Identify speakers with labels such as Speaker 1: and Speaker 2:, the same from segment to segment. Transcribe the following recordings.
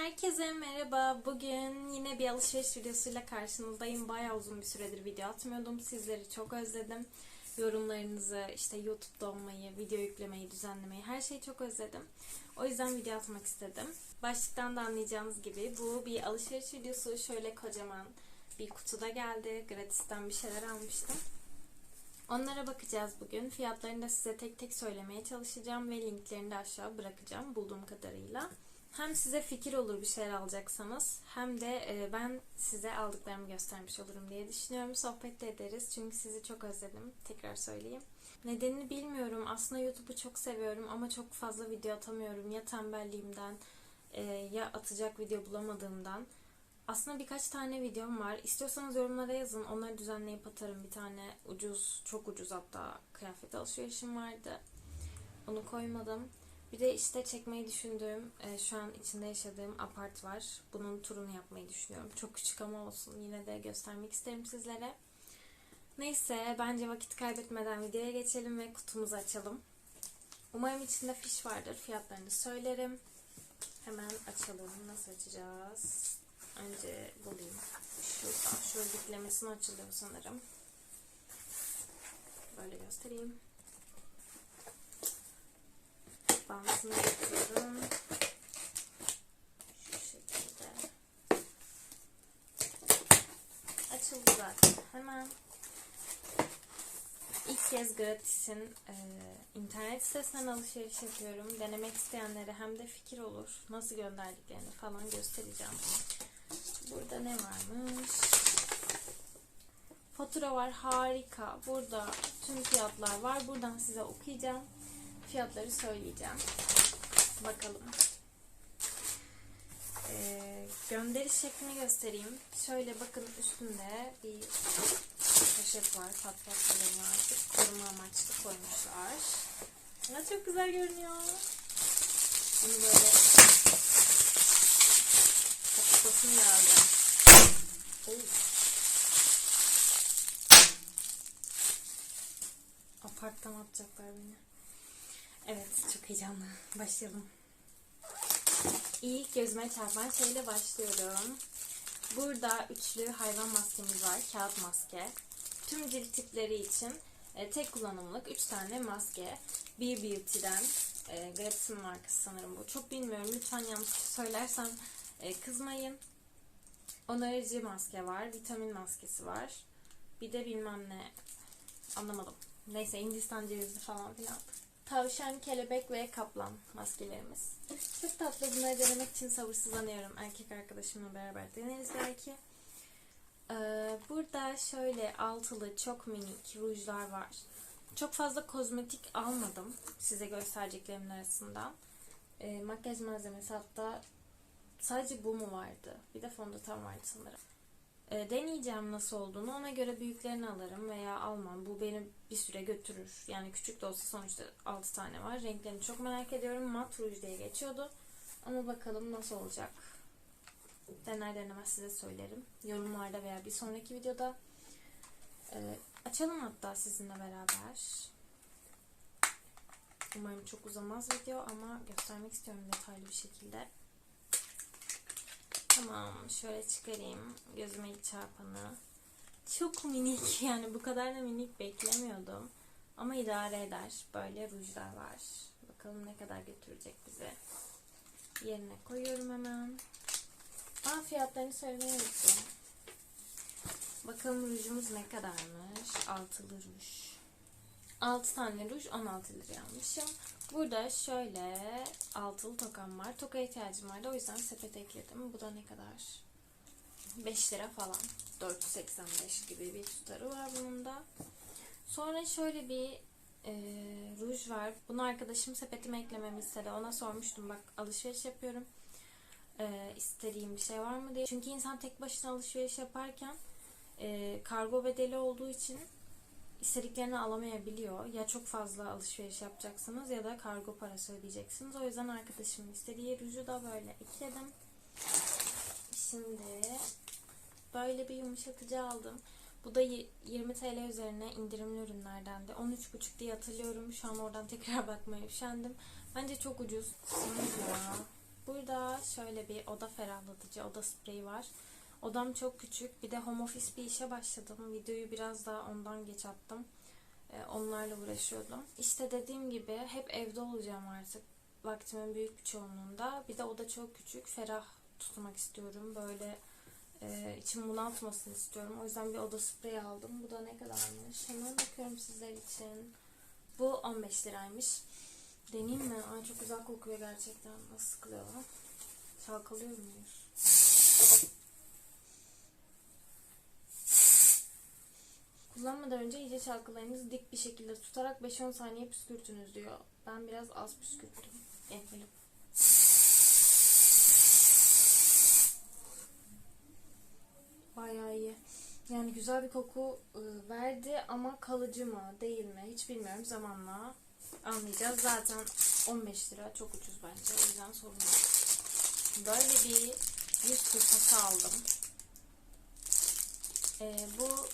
Speaker 1: Herkese merhaba. Bugün yine bir alışveriş videosuyla karşınızdayım. Bayağı uzun bir süredir video atmıyordum. Sizleri çok özledim. Yorumlarınızı, işte YouTube'da olmayı, video yüklemeyi, düzenlemeyi her şeyi çok özledim. O yüzden video atmak istedim. Başlıktan da anlayacağınız gibi bu bir alışveriş videosu. Şöyle kocaman bir kutuda geldi. Gratis'ten bir şeyler almıştım. Onlara bakacağız bugün. Fiyatlarını da size tek tek söylemeye çalışacağım ve linklerini de aşağı bırakacağım bulduğum kadarıyla. Hem size fikir olur bir şeyler alacaksanız hem de e, ben size aldıklarımı göstermiş olurum diye düşünüyorum. Sohbet de ederiz çünkü sizi çok özledim. Tekrar söyleyeyim. Nedenini bilmiyorum. Aslında YouTube'u çok seviyorum ama çok fazla video atamıyorum. Ya tembelliğimden e, ya atacak video bulamadığımdan. Aslında birkaç tane videom var. İstiyorsanız yorumlara yazın. Onları düzenleyip atarım. Bir tane ucuz, çok ucuz hatta kıyafet alışverişim vardı. Onu koymadım. Bir de işte çekmeyi düşündüğüm, e, şu an içinde yaşadığım apart var. Bunun turunu yapmayı düşünüyorum. Çok küçük ama olsun. Yine de göstermek isterim sizlere. Neyse bence vakit kaybetmeden videoya geçelim ve kutumuzu açalım. Umarım içinde fiş vardır. Fiyatlarını söylerim. Hemen açalım. Nasıl açacağız? Önce bulayım. Şuradan. Şöyle diklemesine açılıyor sanırım. Böyle göstereyim. Bantını yapıyorum. Şu şekilde. Açıldı zaten. Hemen ilk kez Gratis'in e, internet sitesinden alışveriş yapıyorum. Denemek isteyenlere hem de fikir olur. Nasıl gönderdiklerini falan göstereceğim. Burada ne varmış? Fatura var harika. Burada tüm fiyatlar var. Buradan size okuyacağım. Fiyatları söyleyeceğim. Bakalım. Ee, gönderiş şeklini göstereyim. Şöyle bakın üstünde bir poşet var. Patlatmalarını artık koruma amaçlı koymuşlar. Ya çok güzel görünüyor. Bunu böyle kapatasım geldi. Aparttan atacaklar beni. Evet, çok heyecanlı. Başlayalım. İlk gözüme çarpan şeyle başlıyorum. Burada üçlü hayvan maskemiz var. Kağıt maske. Tüm cilt tipleri için e, tek kullanımlık 3 tane maske. Be Beauty'den e, Gratis'in markası sanırım bu. Çok bilmiyorum. Lütfen yanlış söylersem e, kızmayın. Onarıcı maske var. Vitamin maskesi var. Bir de bilmem ne. Anlamadım. Neyse Hindistan cevizli falan filan. Tavşan, kelebek ve kaplan maskelerimiz. Çok tatlı. Bunları denemek için sabırsızlanıyorum. Erkek arkadaşımla beraber deneriz belki. Ee, burada şöyle altılı çok minik rujlar var. Çok fazla kozmetik almadım size göstereceklerimin arasından. Ee, makyaj malzemesi hatta sadece bu mu vardı? Bir de fondöten vardı sanırım. E, deneyeceğim nasıl olduğunu. Ona göre büyüklerini alırım veya almam. Bu beni bir süre götürür. Yani küçük de olsa sonuçta 6 tane var. Renklerini çok merak ediyorum. Mat ruj diye geçiyordu. Ama bakalım nasıl olacak. Dener denemez size söylerim. Yorumlarda veya bir sonraki videoda. E, açalım hatta sizinle beraber. Umarım çok uzamaz video ama göstermek istiyorum detaylı bir şekilde. Tamam şöyle çıkarayım gözüme ilk çarpanı. Çok minik yani bu kadar da minik beklemiyordum. Ama idare eder. Böyle rujlar var. Bakalım ne kadar götürecek bize. Yerine koyuyorum hemen. Aa fiyatlarını söylemeyi. Bakalım rujumuz ne kadarmış. Altılı ruj. 6 tane ruj 16 lira almışım. Burada şöyle altılı tokam var. Toka ihtiyacım vardı. O yüzden sepete ekledim. Bu da ne kadar? 5 lira falan. 485 gibi bir tutarı var bunun da. Sonra şöyle bir e, ruj var. Bunu arkadaşım sepetime eklememi istedi. Ona sormuştum. Bak alışveriş yapıyorum. E, istediğim bir şey var mı diye. Çünkü insan tek başına alışveriş yaparken e, kargo bedeli olduğu için istediklerini alamayabiliyor. Ya çok fazla alışveriş yapacaksınız ya da kargo parası ödeyeceksiniz. O yüzden arkadaşımın istediği ruju da böyle ekledim. Şimdi böyle bir yumuşatıcı aldım. Bu da 20 TL üzerine indirimli ürünlerden de 13,5 diye hatırlıyorum. Şu an oradan tekrar bakmaya üşendim. Bence çok ucuz. Burada şöyle bir oda ferahlatıcı, oda spreyi var. Odam çok küçük. Bir de home office bir işe başladım. Videoyu biraz daha ondan geç attım. Ee, onlarla uğraşıyordum. İşte dediğim gibi hep evde olacağım artık. Vaktimin büyük bir çoğunluğunda. Bir de oda çok küçük. Ferah tutmak istiyorum. Böyle e, içim bunaltmasını istiyorum. O yüzden bir oda spreyi aldım. Bu da ne kadarmış? Hemen bakıyorum sizler için. Bu 15 liraymış. Deneyeyim mi? Ay çok güzel kokuyor gerçekten. Nasıl sıkılıyor? Çalkalıyor muyuz? Kullanmadan önce iyice çalkalarınızı dik bir şekilde tutarak 5-10 saniye püskürtünüz diyor. Ben biraz az püskürttüm. Yapalım. Bayağı iyi. Yani güzel bir koku e, verdi ama kalıcı mı değil mi hiç bilmiyorum zamanla anlayacağız. Zaten 15 lira çok ucuz bence o yüzden sorun yok. Böyle bir yüz fırçası aldım. E, bu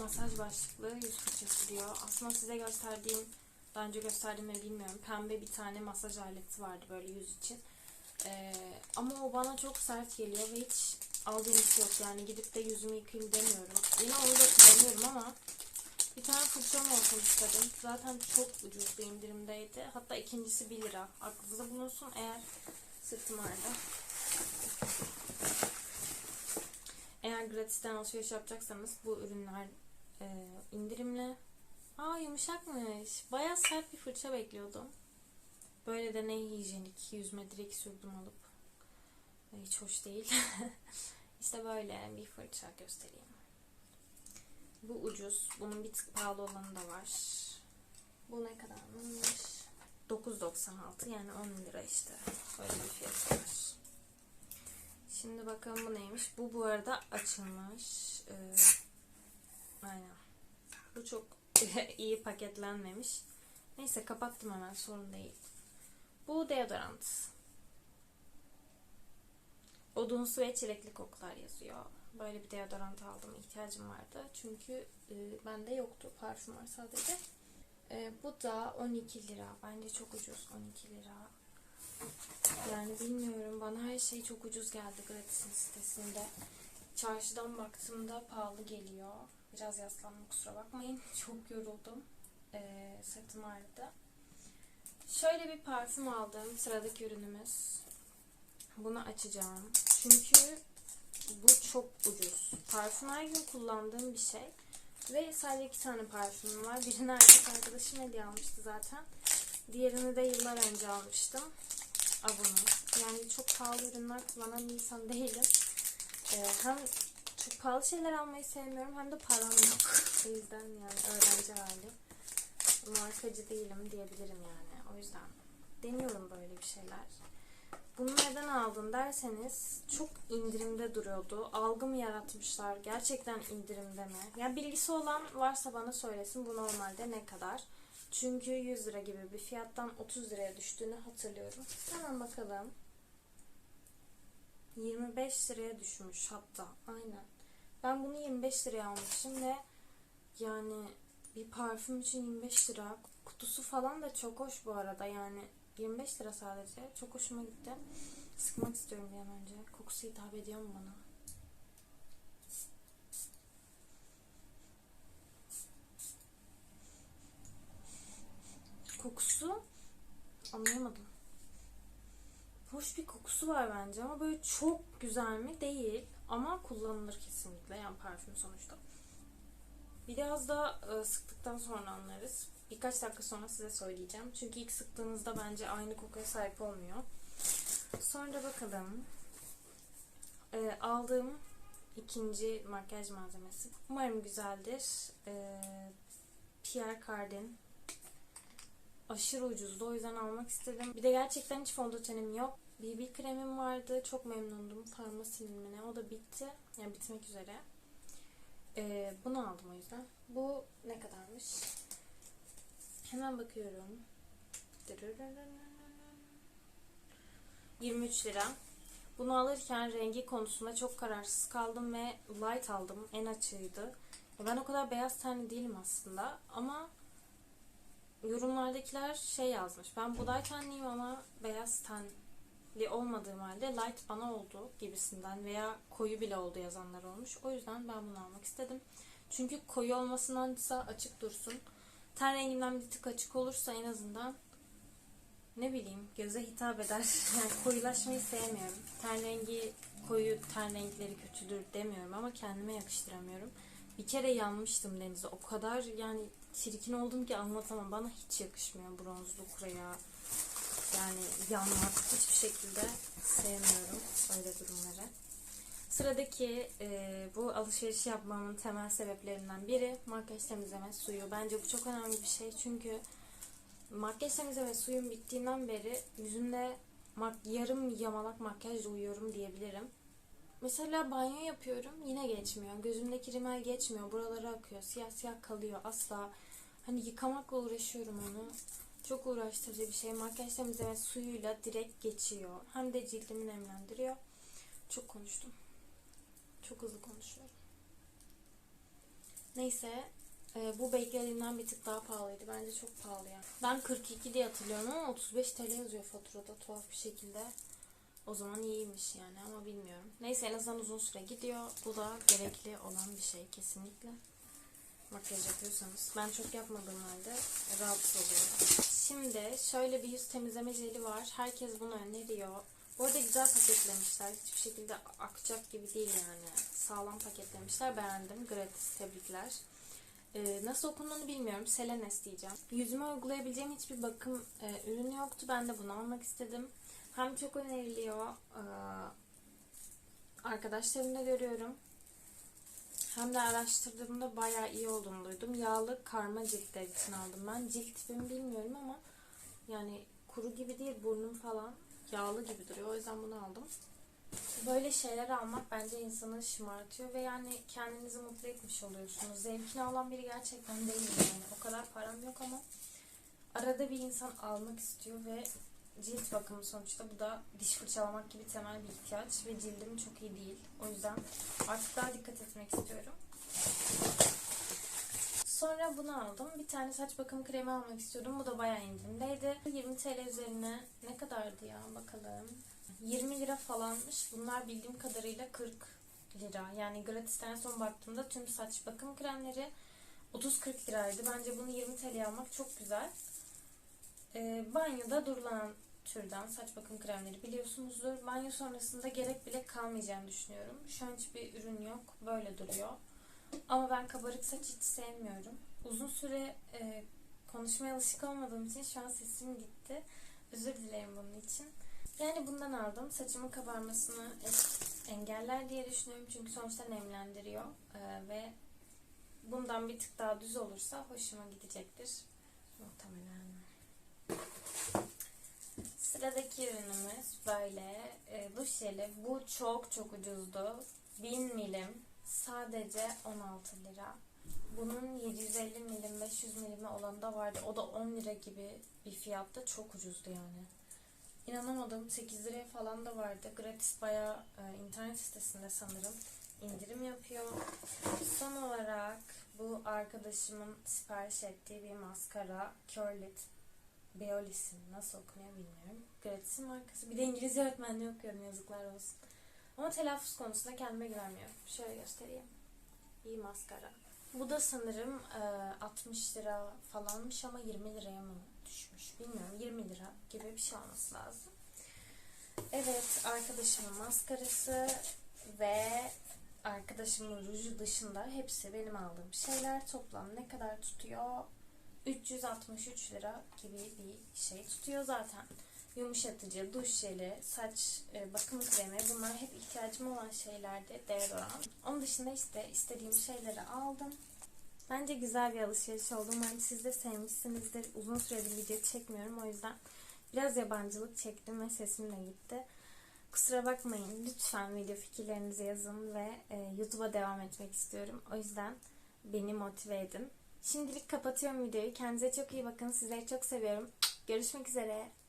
Speaker 1: masaj başlıklı yüz fırçası diyor. Aslında size gösterdiğim daha önce gösterdim mi bilmiyorum. Pembe bir tane masaj aleti vardı böyle yüz için. E, ama o bana çok sert geliyor ve hiç aldığım hiç yok. Yani gidip de yüzümü yıkayayım demiyorum. Yine onu da kullanıyorum ama bir tane fırçam olsun istedim. Zaten çok ucuz bir indirimdeydi. Hatta ikincisi 1 lira. Aklınızda bulunsun eğer sırtım ağrıda. Eğer gratisten alışveriş yapacaksanız bu ürünler e, indirimli. Aa yumuşakmış. Bayağı sert bir fırça bekliyordum. Böyle de ne hijyenik. Yüzme direkt sürdüm alıp. Hiç hoş değil. işte böyle bir fırça göstereyim. Bu ucuz. Bunun bir tık pahalı olanı da var. Bu ne kadarmış? 9.96 yani 10 lira işte. Böyle bir fiyatı var. Şimdi bakalım bu neymiş. Bu bu arada açılmış. Ee, aynen. Bu çok iyi paketlenmemiş. Neyse kapattım hemen sorun değil. Bu deodorant. Odunsu ve çilekli kokular yazıyor. Böyle bir deodorant aldım. ihtiyacım vardı. Çünkü e, bende yoktu. Parfüm var sadece. E, bu da 12 lira. Bence çok ucuz. 12 lira. Yani bilmiyorum. Bana her şey çok ucuz geldi Gratis'in sitesinde. Çarşıdan baktığımda pahalı geliyor. Biraz yaslandım kusura bakmayın. Çok yoruldum. E, sırtım ağrıdı. Şöyle bir parfüm aldım. Sıradaki ürünümüz. Bunu açacağım. Çünkü bu çok ucuz. Parfüm her gün kullandığım bir şey. Ve sadece iki tane parfümüm var. Birini erkek arkadaşım hediye almıştı zaten. Diğerini de yıllar önce almıştım. Avon'un. Yani çok pahalı ürünler kullanan bir insan değilim. Ee, hem çok pahalı şeyler almayı sevmiyorum hem de param yok. o yüzden yani öğrenci hali. Markacı değilim diyebilirim yani. O yüzden deniyorum böyle bir şeyler. Bunu neden aldın derseniz çok indirimde duruyordu. Algı mı yaratmışlar? Gerçekten indirimde mi? Yani bilgisi olan varsa bana söylesin bu normalde ne kadar? Çünkü 100 lira gibi bir fiyattan 30 liraya düştüğünü hatırlıyorum. Hemen bakalım. 25 liraya düşmüş hatta. Aynen. Ben bunu 25 liraya almışım ve yani bir parfüm için 25 lira. Kutusu falan da çok hoş bu arada yani 25 lira sadece. Çok hoşuma gitti. Sıkmak istiyorum bir an önce. Kokusu hitap ediyor mu bana? Kokusu anlayamadım. Hoş bir kokusu var bence ama böyle çok güzel mi? Değil. Ama kullanılır kesinlikle. Yani parfüm sonuçta. Biraz da e, sıktıktan sonra anlarız. Birkaç dakika sonra size söyleyeceğim. Çünkü ilk sıktığınızda bence aynı kokuya sahip olmuyor. Sonra bakalım. E, aldığım ikinci makyaj malzemesi. Umarım güzeldir. E, Pierre Cardin. Aşırı ucuzdu. O yüzden almak istedim. Bir de gerçekten hiç fondötenim yok. BB kremim vardı. Çok memnundum. Farmasinin mi? O da bitti. Yani bitmek üzere. Ee, bunu aldım o yüzden. Bu ne kadarmış? Hemen bakıyorum. 23 lira. Bunu alırken rengi konusunda çok kararsız kaldım ve light aldım. En açığıydı. Ben o kadar beyaz tenli değilim aslında. Ama yorumlardakiler şey yazmış. Ben buğday tenliyim ama beyaz ten olmadığım halde light bana oldu gibisinden veya koyu bile oldu yazanlar olmuş. O yüzden ben bunu almak istedim. Çünkü koyu olmasındansa açık dursun. Ten rengimden bir tık açık olursa en azından ne bileyim göze hitap eder. Yani koyulaşmayı sevmiyorum. Ten rengi koyu ten renkleri kötüdür demiyorum ama kendime yakıştıramıyorum. Bir kere yanmıştım denize. O kadar yani çirkin oldum ki anlatamam. Bana hiç yakışmıyor bronzluk veya yani yanmak hiçbir şekilde sevmiyorum öyle durumları. Sıradaki e, bu alışveriş yapmamın temel sebeplerinden biri makyaj temizleme suyu. Bence bu çok önemli bir şey çünkü makyaj temizleme suyum bittiğinden beri yüzümde yarım yamalak makyajla uyuyorum diyebilirim. Mesela banyo yapıyorum yine geçmiyor. Gözümdeki rimel geçmiyor. Buralara akıyor. Siyah siyah kalıyor. Asla hani yıkamakla uğraşıyorum onu. Çok uğraştırıcı bir şey. Makyaj temizleme suyuyla direkt geçiyor. Hem de cildimi nemlendiriyor. Çok konuştum. Çok hızlı konuşuyorum. Neyse. e, bu beklediğimden bir tık daha pahalıydı. Bence çok pahalı ya. Ben 42 diye hatırlıyorum ama 35 TL yazıyor faturada tuhaf bir şekilde. O zaman iyiymiş yani ama bilmiyorum. Neyse en azından uzun süre gidiyor. Bu da gerekli olan bir şey kesinlikle. Makyaj yapıyorsanız. Ben çok yapmadığım halde rahatsız oluyorum. Şimdi şöyle bir yüz temizleme jeli var. Herkes bunu öneriyor. Bu arada güzel paketlemişler. Hiçbir şekilde akacak gibi değil yani. Sağlam paketlemişler. Beğendim. Gratis. Tebrikler. Ee, nasıl okunduğunu bilmiyorum. Selenes diyeceğim. Yüzüme uygulayabileceğim hiçbir bakım e, ürünü yoktu. Ben de bunu almak istedim. Hem çok öneriliyor. Ee, arkadaşlarımda görüyorum. Hem de araştırdığımda bayağı iyi olduğunu duydum. Yağlı karma ciltler için aldım ben. Cilt tipimi bilmiyorum ama yani kuru gibi değil burnum falan yağlı gibi duruyor. O yüzden bunu aldım. Böyle şeyler almak bence insanı şımartıyor ve yani kendinizi mutlu etmiş oluyorsunuz. Zevkini alan biri gerçekten değilim yani. O kadar param yok ama arada bir insan almak istiyor ve cilt bakımı sonuçta bu da diş fırçalamak gibi temel bir ihtiyaç ve cildim çok iyi değil. O yüzden artık daha dikkat etmek istiyorum. Sonra bunu aldım. Bir tane saç bakım kremi almak istiyordum. Bu da bayağı indirimdeydi. 20 TL üzerine ne kadardı ya bakalım. 20 lira falanmış. Bunlar bildiğim kadarıyla 40 lira. Yani gratisten son baktığımda tüm saç bakım kremleri 30-40 liraydı. Bence bunu 20 TL almak çok güzel. Ee, banyoda durulan türden saç bakım kremleri biliyorsunuzdur. Banyo sonrasında gerek bile kalmayacağını düşünüyorum. Şu an hiçbir ürün yok. Böyle duruyor. Ama ben kabarık saç hiç sevmiyorum. Uzun süre e, konuşmaya alışık olmadığım için şu an sesim gitti. Özür dilerim bunun için. Yani bundan aldım. Saçımın kabarmasını e- engeller diye düşünüyorum. Çünkü sonuçta nemlendiriyor. E, ve bundan bir tık daha düz olursa hoşuma gidecektir. Muhtemelen. Sıradaki ürünümüz böyle e, duş jeli. Bu çok çok ucuzdu. 1000 milim sadece 16 lira. Bunun 750 milim 500 milimi olanı da vardı. O da 10 lira gibi bir fiyatta çok ucuzdu yani. İnanamadım 8 liraya falan da vardı. Gratis bayağı e, internet sitesinde sanırım indirim yapıyor. Son olarak bu arkadaşımın sipariş ettiği bir maskara Curlit Beolis'in nasıl okunuyor bilmiyorum. Gratis'in markası. Bir de İngilizce öğretmenliği okuyorum yazıklar olsun. Ama telaffuz konusunda kendime güvenmiyorum. Şöyle göstereyim. İyi maskara. Bu da sanırım e, 60 lira falanmış ama 20 liraya mı düşmüş bilmiyorum. 20 lira gibi bir şey olması lazım. Evet arkadaşımın maskarası ve arkadaşımın ruju dışında hepsi benim aldığım şeyler. Toplam ne kadar tutuyor? 363 lira gibi bir şey tutuyor zaten. Yumuşatıcı, duş jeli, saç e, bakım kremi bunlar hep ihtiyacım olan şeylerdi. Deodorant. Onun dışında işte istediğim şeyleri aldım. Bence güzel bir alışveriş oldu. Umarım siz de sevmişsinizdir. Uzun süredir video çekmiyorum. O yüzden biraz yabancılık çektim ve sesim de gitti. Kusura bakmayın. Lütfen video fikirlerinizi yazın ve e, YouTube'a devam etmek istiyorum. O yüzden beni motive edin. Şimdilik kapatıyorum videoyu. Kendinize çok iyi bakın. Sizleri çok seviyorum. Görüşmek üzere.